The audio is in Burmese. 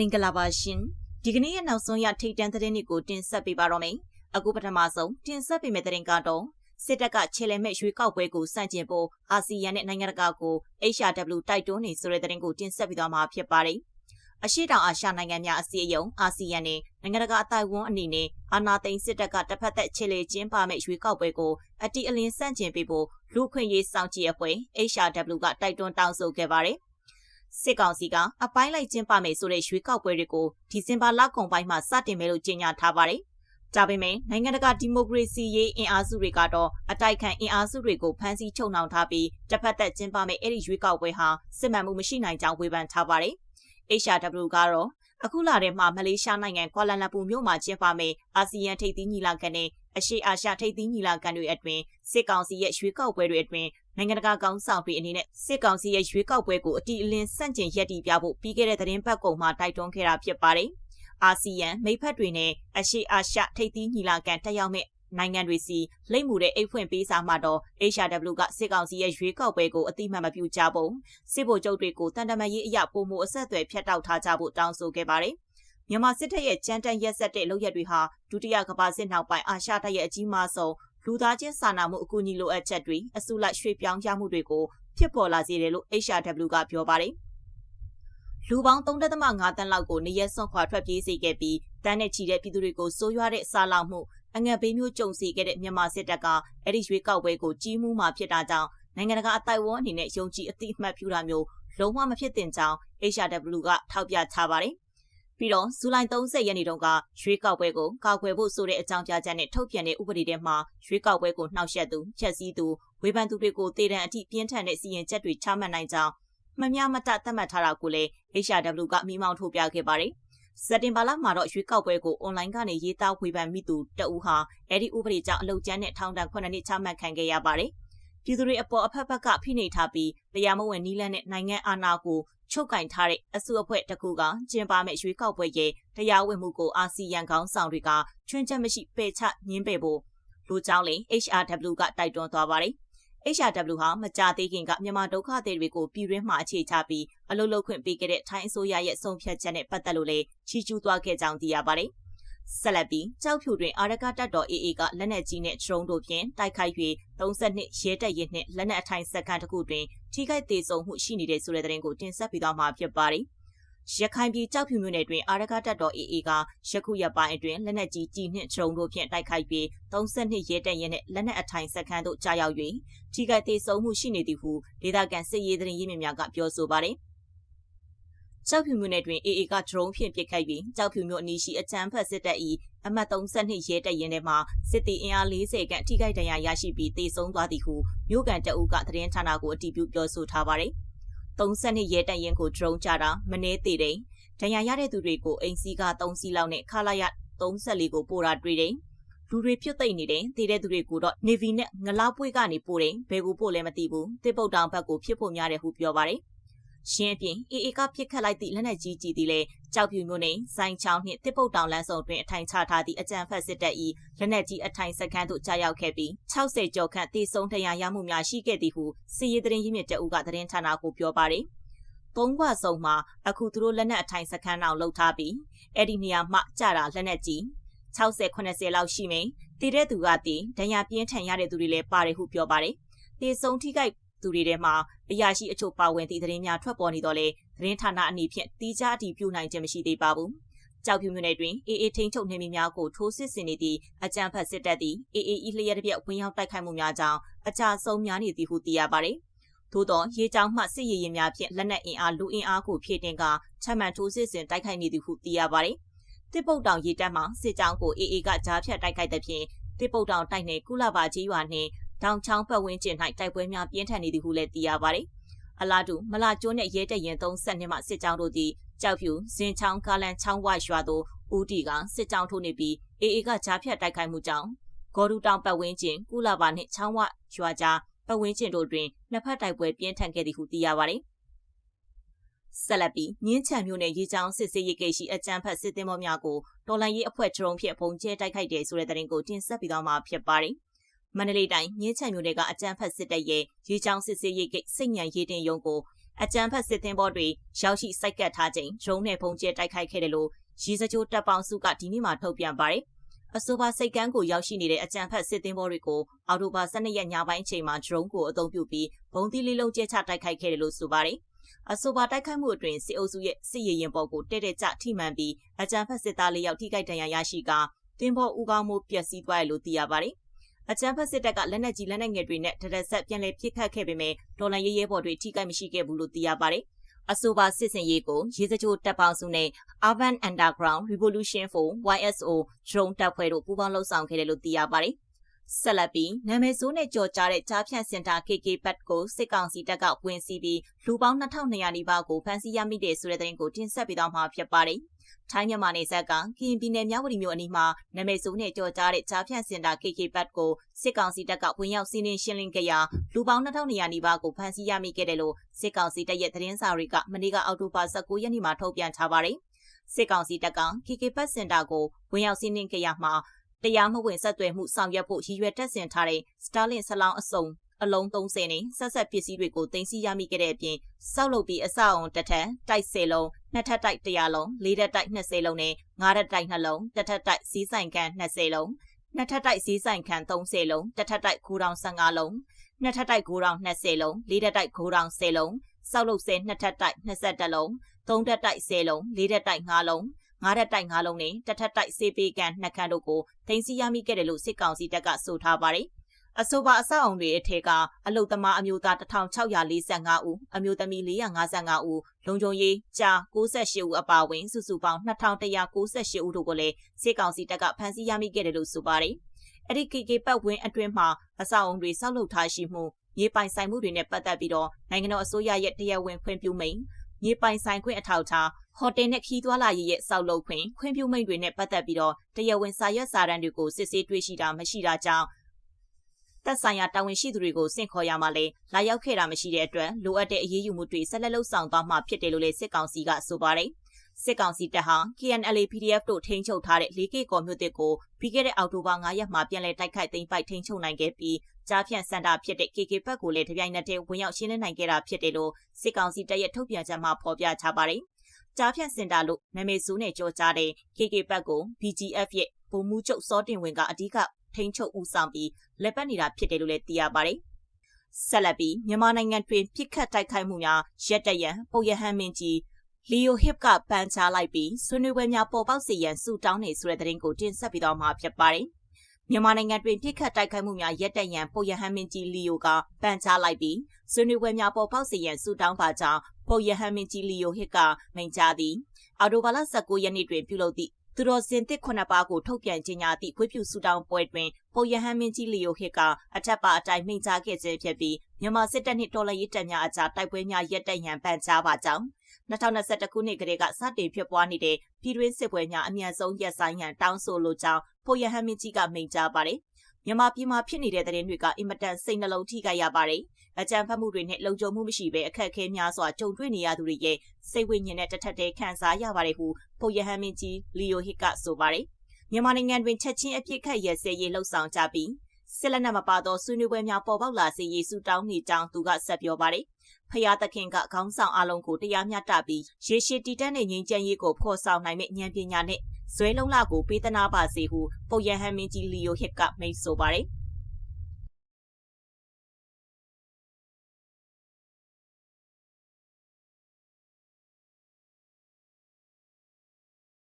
မင်္ဂလာပါရှင်ဒီကနေ့ရဲ့နောက်ဆုံးရထိတ်တန့်သတင်းတွေကိုတင်ဆက်ပေးပါတော့မယ်အခုပထမဆုံးတင်ဆက်ပေးမယ့်သတင်းကတော့စစ်တပ်ကခြေလည်မဲ့ရွေးကောက်ပွဲကိုစန့်ကျင်ဖို့အာဆီယံနဲ့နိုင်ငံတကာကို HRW တိုက်တွန်းနေဆိုတဲ့သတင်းကိုတင်ဆက်ပေးသွားမှာဖြစ်ပါတယ်အရှိတောင်အာရှနိုင်ငံများအစည်းအရုံးအာဆီယံနဲ့နိုင်ငံတကာအတိုင်းအဝန်အနေနဲ့အာဏာသိမ်းစစ်တပ်ကတစ်ဖက်သက်ခြေလေကျင်းပမဲ့ရွေးကောက်ပွဲကိုအတိအလင်းစန့်ကျင်ပေးဖို့လူခွင့်ရေးစောင့်ကြည့်အဖွဲ့ HRW ကတိုက်တွန်းတောင်းဆိုခဲ့ပါတယ်။ စစ်ကောင်စီကအပိုင်းလိုက်ကျင်းပမယ်ဆိုတဲ့ရွေးကောက်ပွဲတွေကိုဒီဇင်ဘာလကုန်ပိုင်းမှာစတင်မယ်လို့ကြေညာထားပါတယ်။ဒါပေမဲ့နိုင်ငံတကာဒီမိုကရေစီရေးအင်အားစုတွေကတော့အတိုက်ခံအင်အားစုတွေကိုဖမ်းဆီးချုပ်နှောင်ထားပြီးတစ်ဖက်သက်ကျင်းပမယ့်အဲ့ဒီရွေးကောက်ပွဲဟာစစ်မှန်မှုမရှိနိုင်ကြောင်းဝေဖန်ထားပါတယ်။ HRW ကတော့အခုလာတဲ့မှာမလေးရှားနိုင်ငံကွာလာလမ်ပူမြို့မှာကျင်းပမယ့်အာဆီယံထိပ်သီးညီလာခံနဲ့အရှေ့အာရှထိပ်သီးညီလာခံတွေအတွင်းစစ်ကောင်စီရဲ့ရွေးကောက်ပွဲတွေအတွင်း နိုင်ငံတကာကောင်းဆောင်တွေအနေနဲ့စစ်ကောင်စီရဲ့ရွေးကောက်ပွဲကိုအတိအလင်းဆန့်ကျင်ရက်တီပြဖို့ပြီးခဲ့တဲ့သတင်းပတ်ကုန်မှာတိုက်တွန်းခဲ့တာဖြစ်ပါတယ်။အာဆီယံမိဖက်တွေနဲ့အရှေ့အာရှထိပ်သီးညီလာခံတက်ရောက်မဲ့နိုင်ငံတွေစီလိမ့်မှုတဲ့အိတ်ဖွင့်ပေးစာမှာတော့ HRW ကစစ်ကောင်စီရဲ့ရွေးကောက်ပွဲကိုအတိမတ်မပြုကြဖို့စစ်ဗိုလ်ချုပ်တွေကိုတန်တမာရေးအရာပုံမှုအဆက်အသွယ်ဖျက်တောက်ထားကြဖို့တောင်းဆိုခဲ့ပါတယ်။မြန်မာစစ်တပ်ရဲ့ကြမ်းတမ်းရက်စက်တဲ့လုပ်ရက်တွေဟာဒုတိယကမ္ဘာစစ်နောက်ပိုင်းအာရှတိုက်ရဲ့အကြီးမားဆုံး လူသားချင်းစာနာမှုအကူအညီလိုအပ်ချက်တွေအစုလိုက်ရွှေ့ပြောင်းရမှုတွေကိုဖြစ်ပေါ်လာစေတယ်လို့ HRW ကပြောပါတယ်။လူပေါင်း3.5တန်းလောက်ကိုနေရက်စွန့်ခွာထွက်ပြေးစေခဲ့ပြီးတန်းနဲ့ချီတဲ့ပြည်သူတွေကိုစိုးရွားတဲ့စာလောင်မှုအငတ်ဘေးမျိုးကြုံစေခဲ့တဲ့မြန်မာစစ်တပ်ကအဲ့ဒီရွေးကောက်ပွဲကိုကြီးမှုမှဖြစ်တာကြောင့်နိုင်ငံတကာအတိုက်အဝန်းအနေနဲ့ယုံကြည်အသိအမှတ်ပြုတာမျိုးလုံးဝမဖြစ်သင့်ကြောင်း HRW ကထောက်ပြထားပါတယ်။ ပြီးတော့ဇူလိုင်30ရက်နေ့တုန်းကရွေးကောက်ပွဲကိုကောက်ွယ်ဖို့ဆိုတဲ့အကြောင်းပြချက်နဲ့ထုတ်ပြန်တဲ့ဥပဒေထဲမှာရွေးကောက်ပွဲကိုနှောက်ယှက်သူဖျက်ဆီးသူဝေဖန်သူတွေကိုတေတံအထိပြင်းထန်တဲ့စီရင်ချက်တွေချမှတ်နိုင်ကြောင်းမမျှမတသတ်မှတ်ထားတာကိုလည်း HRW ကမိမောင်းထုတ်ပြခဲ့ပါတယ်။စက်တင်ဘာလမှာတော့ရွေးကောက်ပွဲကိုအွန်လိုင်းကနေရေးသားဝေဖန်မိသူတအူးဟာအဲ့ဒီဥပဒေကြောင့်အလုတ်ကျန်းနဲ့ထောင်ဒဏ်9နှစ်ချမှတ်ခံခဲ့ရပါတယ်။ပြည်သူတွေအပေါ်အဖက်ဖက်ကဖိနှိပ်ထားပြီးတရားမဝင်နီးလန်းတဲ့နိုင်ငံအာဏာကို ချုပ်ကင်ထားတဲ့အစုအဖွဲ့တစ်ခုကကျင်းပမဲ့ရွေးကောက်ပွဲရဲ့တရားဝင်မှုကိုအာဆီယံခေါင်းဆောင်တွေကချွင်းချက်မရှိပယ်ချညှင်းပယ်ဖို့လူကြောင်းလေ HRW ကတိုက်တွန်းသွားပါတယ်။ HRW ဟာမကြသေးခင်ကမြန်မာဒုက္ခသည်တွေကိုပြည်တွင်းမှာအခြေချပြီးအလုပ်လုပ်ခွင့်ပေးခဲ့တဲ့ထိုင်းအစိုးရရဲ့ဆုံးဖြတ်ချက်နဲ့ပတ်သက်လို့လည်းချီးကျူးသွားခဲ့ကြောင်းသိရပါတယ်။ဆက်လက်ပြီးကြောက်ဖြူတွင်အာရကတပ်တော် AA ကလက်နက်ကြီးနဲ့ဒရုန်းတို့ဖြင့်တိုက်ခိုက်၍32ရဲတပ်ရင်းနှင့်လက်နက်အထိုင်စက္ကန့်တစ်ခုတွင် ထိခိုက်ဒေဆုံးမှုရှိနေတဲ့ဆိုတဲ့သတင်းကိုတင်ဆက်ပေးသွားမှာဖြစ်ပါတယ်။ရခိုင်ပြည်ကြောက်ဖြူမြို့နယ်တွင်အာရကတပ်တော် AA ကရခုရပိုင်းအတွင်းလက်နက်ကြီးကြီးနှင့်ဒရုန်းတို့ဖြင့်တိုက်ခိုက်ပြီး32ရဲတပ်ရင်းနှင့်လက်နက်အထိုင်စက္ကန့်တို့ကြားရောက်၍ထိခိုက်ဒေဆုံးမှုရှိနေသည်ဟုဒေသခံစစ်ရေးသတင်းရင်းမြစ်များကပြောဆိုပါတယ်။ ကြောက်ဖြူမြို့နယ်တွင် AA ကဒရုန်းဖြင့်ပစ်ခတ်ပြီးကြောက်ဖြူမြို့အနီးရှိအချမ်းဖတ်စစ်တပ်၏အမှတ်32ရဲတပ်ရင်းထဲမှစစ်တီအင်အား40ခန့်ထိခိုက်ဒဏ်ရာရရှိပြီးတေဆုံးသွားသည်ဟုမြို့ကန်တအုပ်ကသတင်းဌာနကိုအတည်ပြုပြောဆိုထားပါတယ်။32ရဲတပ်ရင်းကိုဒရုန်းချတာမနှဲသေးတယ်။ဒဏ်ရာရတဲ့သူတွေကိုအိမ်စီးက3စီးလောက်နဲ့ခလာရ34ကိုပို့တာတွေ့တယ်။လူတွေပြုတ်သိမ့်နေတယ်။တည်တဲ့သူတွေကိုတော့ Navy နဲ့ငလောက်ပွေးကနေပို့တယ်။ဘယ်ကိုပို့လဲမသိဘူး။တစ်ပုတ်တောင်ဘက်ကိုဖြစ်ဖို့များတယ်ဟုပြောပါတယ်။ ရှင်းအပြင်အေအေကပြစ်ခတ်လိုက်သည့်လက်နက်ကြီးကြီးသည်လည်းကြောက်ဖြူမြို့နယ်စိုင်းချောင်းနှင့်တစ်ပုတ်တောင်လမ်းစုံတွင်အထိုင်ချထားသည့်အကြံဖက်စစ်တပ်၏လက်နက်ကြီးအထိုင်စခန်းသို့ကြားရောက်ခဲ့ပြီး60ကျော်ခန့်တေဆုံးတရားရမှုများရှိခဲ့သည်ဟုစီရေးသတင်းရင်းမြစ်တအုပ်ကသတင်းဌာနကိုပြောပါရယ်သုံးခွဆုံမှာအခုသူတို့လက်နက်အထိုင်စခန်းအောင်လှုပ်ထားပြီးအဲ့ဒီနေရာမှကြတာလက်နက်ကြီး60 80လောက်ရှိမယ်တည်တဲ့သူကတည်ဒဏ်ရာပြင်းထန်ရတဲ့သူတွေလည်းပါတယ်ဟုပြောပါတယ်တေဆုံးထိခိုက် သူတွေထဲမှာအရာရှိအချို့ပါဝင်သည့်သတင်းများထွက်ပေါ်နေတော့လေသတင်းဌာနအနေဖြင့်တီးခြားအတည်ပြုနိုင်ခြင်းမရှိသေးပါဘူး။ကြောက်ဖြူမြို့နယ်တွင်အေအေထိန်ချုပ်နေမီများကိုထိုးစစ်ဆင်နေသည့်အကြမ်းဖက်စစ်တပ်သည်အေအေဤလျက်တစ်ပြက်ဝင်ရောက်တိုက်ခိုက်မှုများကြောင့်အကြဆုံးများနေသည်ဟုသိရပါသည်။သို့သောရေကြောင်းမှစစ်ရေးရင်များဖြင့်လက်နက်အင်အားလူအင်အားကိုဖြည့်တင်ကချမှန်ထိုးစစ်ဆင်တိုက်ခိုက်နေသည်ဟုသိရပါသည်။တစ်ပုတ်တောင်ရေတပ်မှစစ်ကြောင်းကိုအေအေကကြားဖြတ်တိုက်ခိုက်သဖြင့်တစ်ပုတ်တောင်တိုက်နယ်ကုလဘာကြီးရွာနှင့် တောင်ချောင်းပတ်ဝန်းကျင်၌တိုက်ပွဲများပြင်းထန်နေသည်ဟုလည်းသိရပါတယ်။အလားတူမလာကျွန်းနဲ့ရဲတပ်ရင်32မှစစ်ကြောင်းတို့သည်ကြောက်ဖြူဇင်ချောင်းကားလန်ချောင်းဝရွာသို့ဦးတီကစစ်ကြောင်းထိုးနေပြီးအေအေကကြားဖြတ်တိုက်ခိုက်မှုကြောင့်ဂေါ်ဒူတောင်ပတ်ဝန်းကျင်ကုလာပါနှင့်ချောင်းဝရွာကြားပတ်ဝန်းကျင်တို့တွင်နှစ်ဖက်တိုက်ပွဲပြင်းထန်ခဲ့သည်ဟုသိရပါတယ်။ဆက်လက်ပြီးမြင်းချံမြို့နယ်ရေချောင်းစစ်စေးရေးကိတ်ရှိအကြမ်းဖက်စစ်သည်မောများကိုတော်လိုင်းရေးအဖွဲ့ဒရုန်းဖြင့်ပုံကျဲတိုက်ခိုက်တယ်ဆိုတဲ့သတင်းကိုတင်ဆက်ပြီးတော့မှာဖြစ်ပါတယ်။ မန္တလေးတိုင်းမြင်းချံမြို့နယ်ကအကြမ်းဖက်စစ်တပ်ရဲ့ရေချောင်းစစ်ဆေးရေးဂိတ်စိတ်ညံရေးတင်ရုံးကိုအကြမ်းဖက်စစ်သင်္ဘောတွေရောက်ရှိစိုက်ကပ်ထားချိန်ဒရုန်းနဲ့ပုံကျဲတိုက်ခိုက်ခဲ့တယ်လို့ရေစကြိုတပ်ပေါင်းစုကဒီနေ့မှထုတ်ပြန်ပါတယ်။အဆိုပါစိတ်ကမ်းကိုရောက်ရှိနေတဲ့အကြံဖက်စစ်သင်းဘောတွေကိုအော်တိုဘာ12ရက်ညပိုင်းအချိန်မှာ drone ကိုအသုံးပြုပြီးဘုံသီးလေးလုံးကျဲချတိုက်ခိုက်ခဲ့တယ်လို့ဆိုပါတယ်။အဆိုပါတိုက်ခိုက်မှုအတွင်းစစ်အုပ်စုရဲ့စစ်ရေးရင်ပေါ်ကိုတဲ့တဲ့ကျထိမှန်ပြီးအကြံဖက်စစ်သားလေးယောက်ထိခိုက်ဒဏ်ရာရရှိကတင်းဘောဦးကောင်းမှုပျက်စီးသွားတယ်လို့သိရပါတယ်။ အကြံဖက်စစ်တပ်ကလက်နက်ကြီးလက်နက်ငယ်တွေနဲ့တရက်ဆက်ပြန်လည်ပစ်ခတ်ခဲ့ပေမဲ့ဒေါ်လာရေးရဲဘော်တွေထိခိုက်မရှိခဲ့ဘူးလို့သိရပါတယ်။အဆိုပါစစ်စင်ရေးကိုရေစကြိုတပ်ပေါင်းစုနဲ့ Urban Underground Revolution for YSO drone တပ်ဖွဲ့တို့ပူးပေါင်းလှုပ်ဆောင်ခဲ့တယ်လို့သိရပါတယ်။ဆက်လက်ပြီးနာမည်ဆိုးနဲ့ကြော်ကြားတဲ့ကြားဖြန့်စင်တာ KK Bat ကိုစစ်ကောင်စီတပ်ကဝင်စီးပြီးလူပေါင်း2200နီးပါးကိုဖမ်းဆီးရမိတဲ့ဆိုတဲ့သတင်းကိုတင်ဆက်ပေးသွားမှာဖြစ်ပါတယ်။ ထိုင်းမြန်မာနယ်စပ်ကကရင်ပြည်နယ်မြဝတီမြို့အနီးမှာနာမည်ဆိုးနဲ့ကြော်ကြားတဲ့ကြားဖြန့်စင်တာ KK ဘတ်ကိုစစ်ကောင်စီတပ်ကဝင်ရောက်စီးနင်းရှင်းလင်းခဲ့ရာလူပေါင်း2200နီးပါးကိုဖမ်းဆီးရမိခဲ့တယ်လို့စစ်ကောင်စီတပ်ရဲ့သတင်းစာတွေကမနေ့ကအောက်တိုဘာ19ရက်နေ့မှာထုတ်ပြန်ထားပါတယ်။စစ်ကောင်စီတပ်က KK ဘတ်စင်တာကိုဝင်ရောက်စီးနင်းခဲ့ရာမှာတရားမဝင်ဆက်သွယ်မှုဆောင်ရွက်ဖို့ရည်ရွယ်တက်ဆင်ထားတဲ့ Starlink ဆလောင်းအစုံအလုံး30နဲ့ဆက်ဆက်ပစ္စည်းတွေကိုတင်စီရမိခဲ့တဲ့အပြင်စောက်လုပ်ပြီးအဆောက်အုံတစ်ထပ်တိုက်10လုံး နှစ်ထပ်တိုက်100လုံးလေးထပ်တိုက်20လုံးနဲ့ငါးထပ်တိုက်2လုံးတစ်ထပ်တိုက်စီးဆိုင်ခန်း20လုံးနှစ်ထပ်တိုက်စီးဆိုင်ခန်း30လုံးတစ်ထပ်တိုက်9တောင်15လုံးနှစ်ထပ်တိုက်9တောင်20လုံးလေးထပ်တိုက်9တောင်10လုံးစောက်လုပ်ဆဲနှစ်ထပ်တိုက်21လုံးသုံးထပ်တိုက်10လုံးလေးထပ်တိုက်5လုံးငါးထပ်တိုက်5လုံးနဲ့တစ်ထပ်တိုက်စေးပေးကန်နှစ်ခန်းတို့ကိုတင်စီရမိခဲ့တယ်လို့စစ်ကောင်စီတပ်ကဆိုထားပါတယ်။ အဆိုပါအဆောက်အုံတွေအထက်ကအလုသမားအမျိုးသား1645ဦးအမျိုးသမီး455ဦးလုံခြုံရေးကြာ68ဦးအပါအဝင်စုစုပေါင်း2198ဦးတို့ကိုလည်းစစ်ကောင်စီတပ်ကဖမ်းဆီးရမိခဲ့တယ်လို့ဆိုပါတယ်။အဲ့ဒီ KK ပတ်ဝင်းအတွင်းမှာအဆောက်အုံတွေဆောက်လုပ်ထားရှိမှုမြေပိုင်ဆိုင်မှုတွေနဲ့ပတ်သက်ပြီးတော့နိုင်ငံတော်အစိုးရရဲ့တရားဝင်ခွင့်ပြုမိန့်မြေပိုင်ဆိုင်ခွင့်အထောက်အထားဟိုတယ်နဲ့ခီးသွွာလာရေးရဲ့စောက်လုပ်ခွင့်ခွင့်ပြုမိန့်တွေနဲ့ပတ်သက်ပြီးတော့တရားဝင်စာရွက်စာတမ်းတွေကိုစစ်ဆေးတွေ့ရှိတာမရှိတာကြောင့် သက်ဆိုင်ရာတာဝန်ရှိသူတွေကိုစင့်ခေါ်ရမှာလဲလာရောက်ခဲ့တာမရှိတဲ့အတွက်လိုအပ်တဲ့အရေးယူမှုတွေဆက်လက်လှုပ်ဆောင်သွားမှာဖြစ်တယ်လို့လည်းစစ်ကောင်စီကဆိုပါတယ်။စစ်ကောင်စီတပ်ဟာ KNLA PDF တို့ထိန်းချုပ်ထားတဲ့ 4K ကော်မြို့တစ်ကိုပြီးခဲ့တဲ့အောက်တိုဘာ9ရက်မှာပြန်လည်တိုက်ခိုက်သိမ်းပိုက်ထိန်းချုပ်နိုင်ခဲ့ပြီးကြားဖြန့်စင်တာဖြစ်တဲ့ KK ဘက်ကိုလည်းတပြိုင်နက်တည်းဝင်ရောက်ရှင်းလင်းနိုင်ခဲ့တာဖြစ်တယ်လို့စစ်ကောင်စီတပ်ရဲ့ထုတ်ပြန်ချက်မှာဖော်ပြထားပါတယ်။ကြားဖြန့်စင်တာလို့နာမည်ဆိုးနဲ့ကြော်ကြားတဲ့ KK ဘက်ကို BGF ရဲ့ပုံမှုချုပ်စောတင်ဝင်ကအဓိက ထိန်းချုပ်ဦးဆောင်ပြီးလက်ပတ်နေတာဖြစ်တယ်လို့လည်းသိရပါတယ်။ဆက်လက်ပြီးမြန်မာနိုင်ငံတွင်ပြစ်ခတ်တိုက်ခိုက်မှုများရက်တရန်ပုတ်ရဟန်းမင်းကြီးလီယိုဟစ်ကပန်ချလိုက်ပြီးဆွေးနွေးပွဲများပေါ်ပေါက်စေရန်စူတောင်းနေဆိုတဲ့သတင်းကိုတင်ဆက်ပြီးတော့မှာဖြစ်ပါတယ်။မြန်မာနိုင်ငံတွင်ပြစ်ခတ်တိုက်ခိုက်မှုများရက်တရန်ပုတ်ရဟန်းမင်းကြီးလီယိုကပန်ချလိုက်ပြီးဆွေးနွေးပွဲများပေါ်ပေါက်စေရန်စူတောင်းပါကြောင်းပုတ်ရဟန်းမင်းကြီးလီယိုဟစ်ကမိန့်ကြားသည်အော်တိုဘာလ19ရက်နေ့တွင်ပြုလုပ်သည့် သူတော်စင်တစ်ခုနှစ်ပါးကိုထုတ်ပြန်ကြေညာသည့်ခွေးဖြူဆူတောင်းပွဲတွင်ပုရဟန်းမင်းကြီးလီယိုဟစ်ကအထက်ပါအတိုင်းမိန့်ကြားခဲ့ခြင်းဖြစ်ပြီးမြန်မာစစ်တပ်နှင့်တော်လှန်ရေးတပ်များအကြားတိုက်ပွဲများရပ်တန့်ရန်ပန်ကြားပါကြောင်း2021ခုနှစ်ကလေးကစတင်ဖြစ်ပွားနေတဲ့ပြည်တွင်းစစ်ပွဲများအမြန်ဆုံးရပ်ဆိုင်းရန်တောင်းဆိုလိုကြောင်းပုရဟန်းမင်းကြီးကမိန့်ကြားပါတယ် မြန်မာပြည်မှာဖြစ်နေတဲ့တဲ့ရင်တွေကအင်မတန်စိတ်နှလုံးထိခိုက်ရပါတယ်။အကြံဖတ်မှုတွေနဲ့လုံခြုံမှုမရှိဘဲအခက်အခဲများစွာကြုံတွေ့နေရသူတွေရဲ့စိတ်ဝိညာဉ်နဲ့တထက်တည်းခံစားရပါတယ်ဟုပုရဟန်းမင်းကြီးလီယိုဟစ်ကဆိုပါတယ်။မြန်မာနိုင်ငံတွင်ချက်ချင်းအပြစ်ခတ်ရစဲရေးလှုပ်ဆောင်ကြပြီးစစ်လက်နက်မပါသောဆွေးနွေးပွဲများပေါ်ပေါက်လာစေရေးစုတောင်းနေကြောင်းသူကဆက်ပြောပါတယ်။ ဖျားသခင်ကခေါင်းဆောင်အလုံးကိုတရားမျှတပြီးရေရှည်တည်တတ်တဲ့ငြိမ်းချမ်းရေးကိုဖော်ဆောင်နိုင်မယ့်ဉာဏ်ပညာနဲ့ဇွဲလုံးလကိုပေးသနာပါစေဟုပုတ်ရဟန်းမင်းကြီးလီယိုဟစ်ကမိတ်ဆိုပါတယ်။